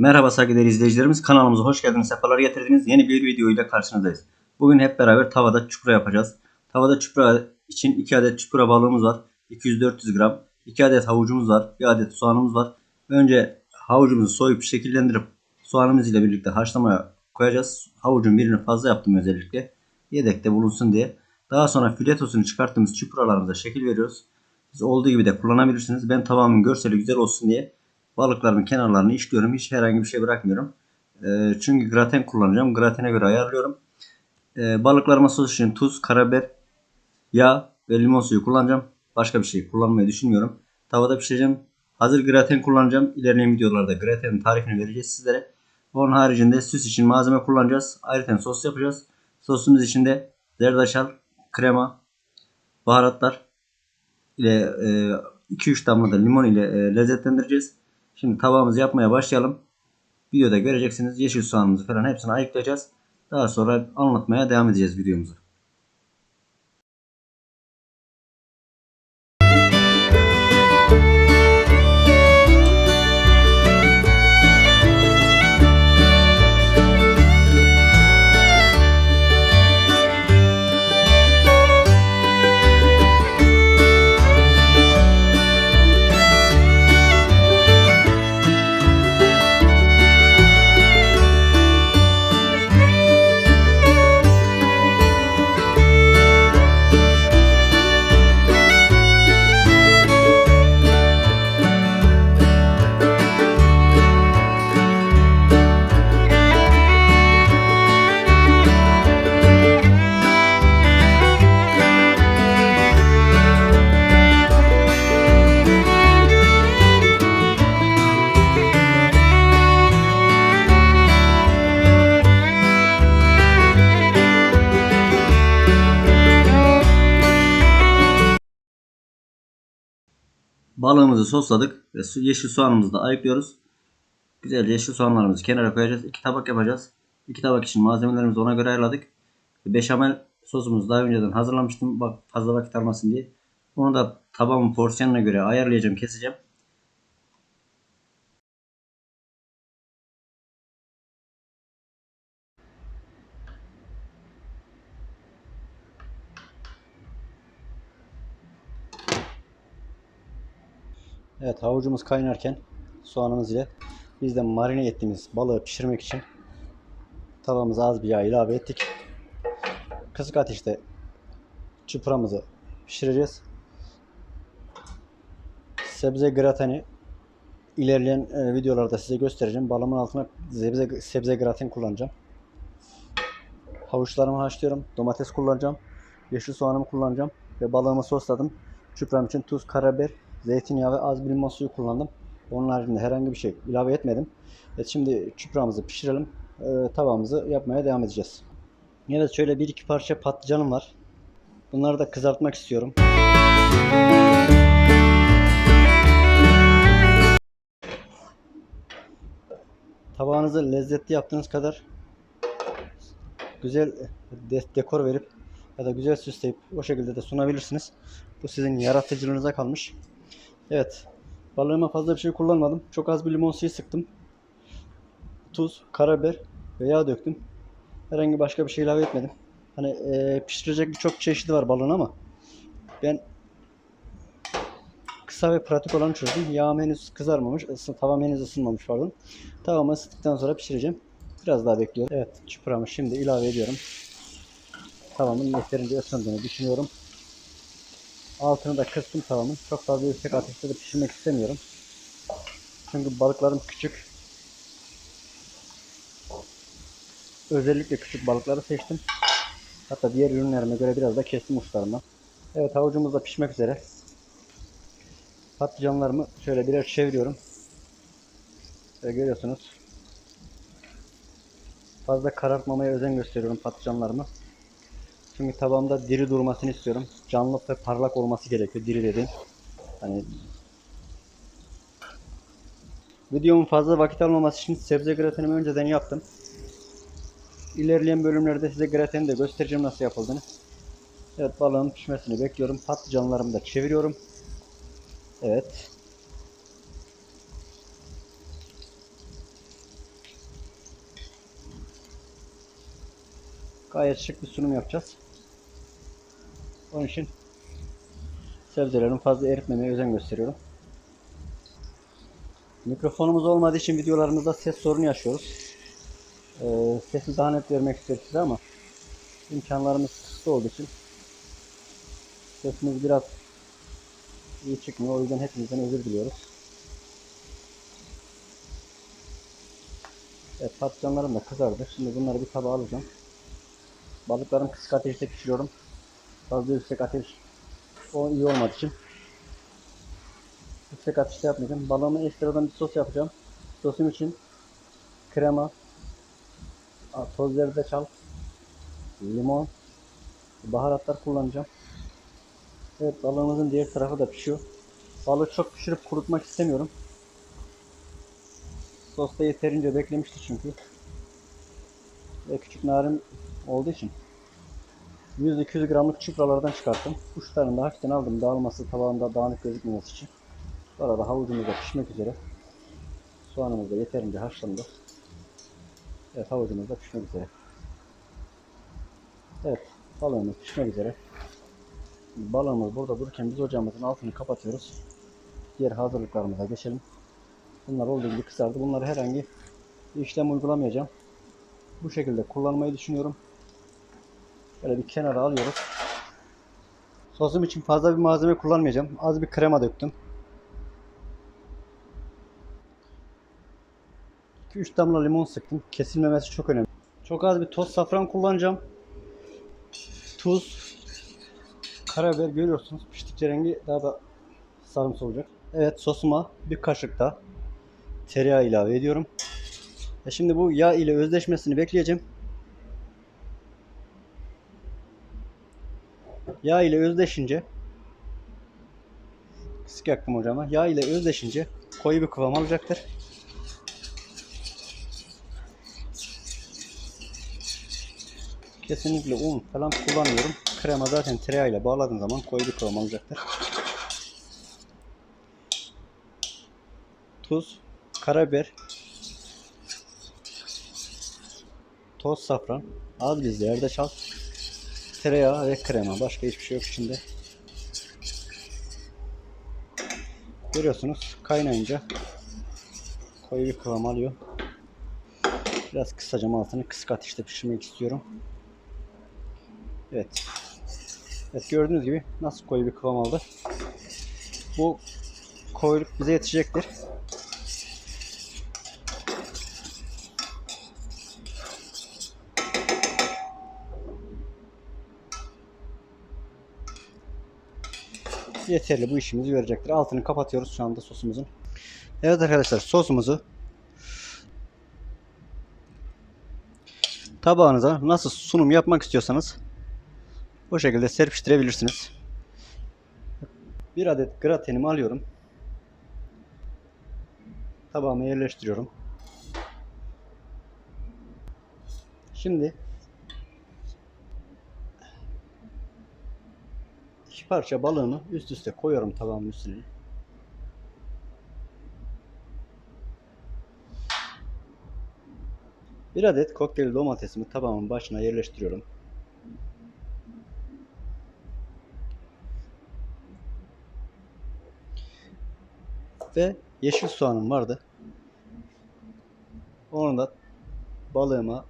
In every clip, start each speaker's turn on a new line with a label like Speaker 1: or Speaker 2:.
Speaker 1: Merhaba saygıdeğer izleyicilerimiz. Kanalımıza hoş geldiniz. Sefalar getirdiniz. Yeni bir video ile karşınızdayız. Bugün hep beraber tavada çupra yapacağız. Tavada çupra için 2 adet çupra balığımız var. 200-400 gram. 2 adet havucumuz var. 1 adet soğanımız var. Önce havucumuzu soyup şekillendirip soğanımız ile birlikte haşlamaya koyacağız. Havucun birini fazla yaptım özellikle. Yedekte bulunsun diye. Daha sonra filetosunu çıkarttığımız çupralarımıza şekil veriyoruz. Siz olduğu gibi de kullanabilirsiniz. Ben tavamın görseli güzel olsun diye balıkların kenarlarını işliyorum. Hiç herhangi bir şey bırakmıyorum. Ee, çünkü graten kullanacağım. Gratene göre ayarlıyorum. Ee, balıklarıma sos için tuz, karabiber, yağ ve limon suyu kullanacağım. Başka bir şey kullanmayı düşünmüyorum. Tavada pişireceğim. Hazır graten kullanacağım. İlerleyen videolarda gratenin tarifini vereceğiz sizlere. Onun haricinde süs için malzeme kullanacağız. Ayrıca sos yapacağız. Sosumuz içinde zerdeçal, krema, baharatlar ile 2-3 damla da limon ile e, lezzetlendireceğiz. Şimdi tabağımızı yapmaya başlayalım. Videoda göreceksiniz yeşil soğanımızı falan hepsini ayıklayacağız. Daha sonra anlatmaya devam edeceğiz videomuzu. Balığımızı sosladık ve yeşil soğanımızı da ayıklıyoruz. Güzelce yeşil soğanlarımızı kenara koyacağız. İki tabak yapacağız. İki tabak için malzemelerimizi ona göre ayarladık. Beşamel sosumuzu daha önceden hazırlamıştım. Bak fazla vakit almasın diye. Onu da tabağımın porsiyonuna göre ayarlayacağım, keseceğim. Evet havucumuz kaynarken soğanımız ile biz de marine ettiğimiz balığı pişirmek için tavamıza az bir yağ ilave ettik. Kısık ateşte çupramızı pişireceğiz. Sebze grateni ilerleyen e, videolarda size göstereceğim. Balımın altına sebze, sebze graten kullanacağım. Havuçlarımı haşlıyorum. Domates kullanacağım. Yeşil soğanımı kullanacağım. Ve balığımı sosladım. Çupram için tuz, karabiber, zeytinyağı ve az bir limon suyu kullandım. Onun haricinde herhangi bir şey ilave etmedim. Evet şimdi çupramızı pişirelim. Ee, tavamızı yapmaya devam edeceğiz. Evet şöyle bir iki parça patlıcanım var. Bunları da kızartmak istiyorum. Tabağınızı lezzetli yaptığınız kadar güzel de- dekor verip ya da güzel süsleyip o şekilde de sunabilirsiniz. Bu sizin yaratıcılığınıza kalmış. Evet. Balığıma fazla bir şey kullanmadım. Çok az bir limon suyu sıktım. Tuz, karabiber ve yağ döktüm. Herhangi başka bir şey ilave etmedim. Hani eee, pişirecek birçok çeşidi var balığın ama ben kısa ve pratik olanı çözdüm. Yağım henüz kızarmamış. ısı- Tavam henüz ısınmamış pardon. Tavamı ısıttıktan sonra pişireceğim. Biraz daha bekliyorum. Evet çupramı şimdi ilave ediyorum. Tavamın yeterince ısındığını düşünüyorum. Altını da kıstım tavamın. Çok fazla yüksek ateşte de pişirmek istemiyorum. Çünkü balıklarım küçük. Özellikle küçük balıkları seçtim. Hatta diğer ürünlerime göre biraz da kestim uçlarından. Evet havucumuz da pişmek üzere. Patlıcanlarımı şöyle birer çeviriyorum. Ve görüyorsunuz. Fazla karartmamaya özen gösteriyorum patlıcanlarımı. Şimdi tavamda diri durmasını istiyorum. Canlı ve parlak olması gerekiyor. Diri dedim. Hani Videomun fazla vakit almaması için sebze gratenimi önceden yaptım. İlerleyen bölümlerde size grateni de göstereceğim nasıl yapıldığını. Evet balığın pişmesini bekliyorum. Patlıcanlarımı da çeviriyorum. Evet. Gayet şık bir sunum yapacağız. Onun için sebzelerin fazla eritmemeye özen gösteriyorum. Mikrofonumuz olmadığı için videolarımızda ses sorunu yaşıyoruz. Ee, sesi daha net vermek istiyoruz size ama imkanlarımız kısıtlı olduğu için sesimiz biraz iyi çıkmıyor. O yüzden hepinizden özür diliyoruz. Evet patlıcanlarım da kızardı. Şimdi bunları bir tabağa alacağım. Balıklarımı kısık ateşte pişiriyorum. Fazla yüksek ateş o iyi olmadığı için yüksek ateşte yapmayacağım. Balığımı ekstradan bir sos yapacağım. Sosum için krema, toz zerdeçal, limon, baharatlar kullanacağım. Evet balığımızın diğer tarafı da pişiyor. Balığı çok pişirip kurutmak istemiyorum. Sosta yeterince beklemişti çünkü. Ve küçük narim olduğu için 100-200 gramlık çupralardan çıkarttım. Uçlarını da hafiften aldım dağılması tabağında dağınık gözükmemesi için. Bu arada havucumuz da pişmek üzere. Soğanımız da yeterince haşlandı. Evet havucumuz da pişmek üzere. Evet balığımız pişmek üzere. Balığımız burada dururken biz ocağımızın altını kapatıyoruz. Diğer hazırlıklarımıza geçelim. Bunlar olduğu gibi kızardı. Bunları herhangi bir işlem uygulamayacağım. Bu şekilde kullanmayı düşünüyorum. Böyle bir kenara alıyoruz. Sosum için fazla bir malzeme kullanmayacağım. Az bir krema döktüm. 2-3 damla limon sıktım. Kesilmemesi çok önemli. Çok az bir toz safran kullanacağım. Tuz, karabiber görüyorsunuz. Piştikçe rengi daha da sarımsı olacak. Evet sosuma bir kaşık da tereyağı ilave ediyorum. E şimdi bu yağ ile özleşmesini bekleyeceğim. Yağ ile özleşince kısık yaktım hocama. Yağ ile özleşince koyu bir kıvam alacaktır. Kesinlikle un falan kullanmıyorum. Krema zaten tereyağıyla bağladığın zaman koyu bir kıvam alacaktır. Tuz, karabiber, toz safran, az bir zerdeçal, tereyağı ve krema. Başka hiçbir şey yok içinde. Görüyorsunuz kaynayınca koyu bir kıvam alıyor. Biraz kısacağım altını kısık ateşte pişirmek istiyorum. Evet. Evet gördüğünüz gibi nasıl koyu bir kıvam aldı. Bu koyuluk bize yetecektir. Yeterli bu işimizi görecektir. Altını kapatıyoruz şu anda sosumuzun. Evet arkadaşlar sosumuzu tabağınıza nasıl sunum yapmak istiyorsanız bu şekilde serpiştirebilirsiniz. Bir adet gratenimi alıyorum. Tabağıma yerleştiriyorum. Şimdi parça balığımı üst üste koyuyorum tabağımın üstüne. Bir adet kokteyl domatesimi tabağımın başına yerleştiriyorum. Ve yeşil soğanım vardı. Onu da balığıma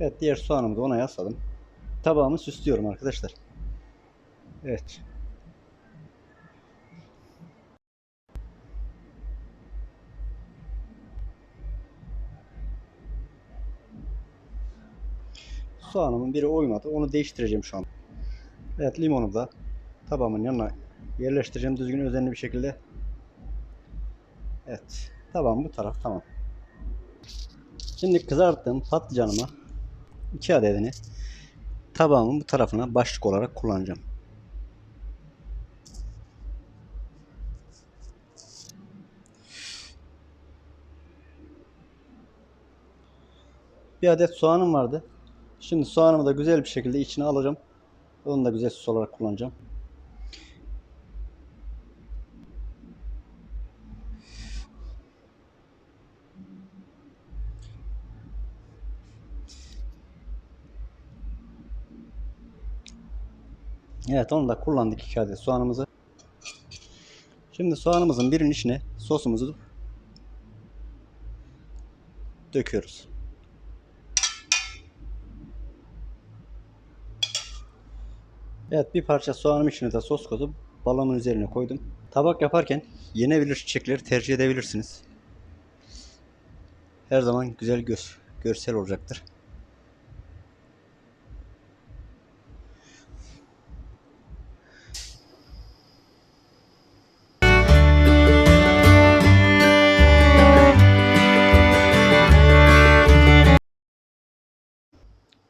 Speaker 1: Evet diğer soğanımı da ona yasladım. Tabağımı süslüyorum arkadaşlar. Evet. Soğanımın biri uymadı. Onu değiştireceğim şu an. Evet limonu da tabağımın yanına yerleştireceğim düzgün özenli bir şekilde. Evet. Tabağım bu taraf tamam. Şimdi kızarttığım patlıcanımı iki adedini tabağımın bu tarafına başlık olarak kullanacağım. Bir adet soğanım vardı. Şimdi soğanımı da güzel bir şekilde içine alacağım. Onu da güzel sos olarak kullanacağım. Evet onu da kullandık 2 adet soğanımızı. Şimdi soğanımızın birinin içine sosumuzu döküyoruz. Evet bir parça soğanın içine de sos koyup balığımın üzerine koydum. Tabak yaparken yenebilir çiçekleri tercih edebilirsiniz. Her zaman güzel göz, görsel olacaktır.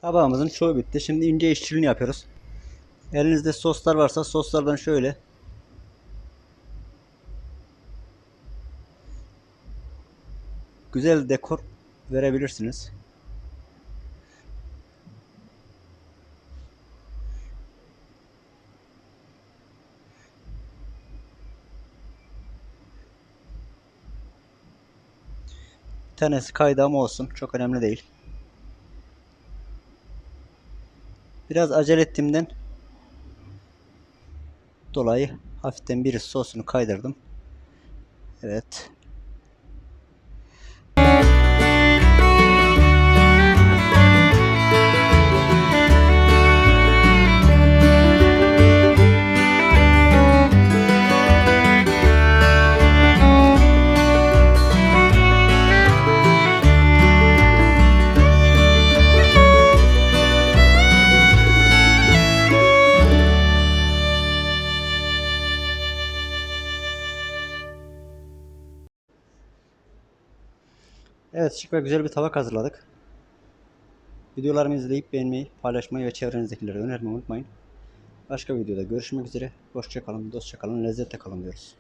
Speaker 1: Tabağımızın çoğu bitti. Şimdi ince işçiliğini yapıyoruz. Elinizde soslar varsa soslardan şöyle güzel dekor verebilirsiniz. Bir tanesi kaydı ama olsun. Çok önemli değil. Biraz acele ettiğimden dolayı hafiften bir sosunu kaydırdım. Evet. Evet şık ve güzel bir tabak hazırladık. Videolarımı izleyip beğenmeyi, paylaşmayı ve çevrenizdekilere önermeyi unutmayın. Başka videoda görüşmek üzere. Hoşçakalın, dostça kalın, lezzetle kalın diyoruz.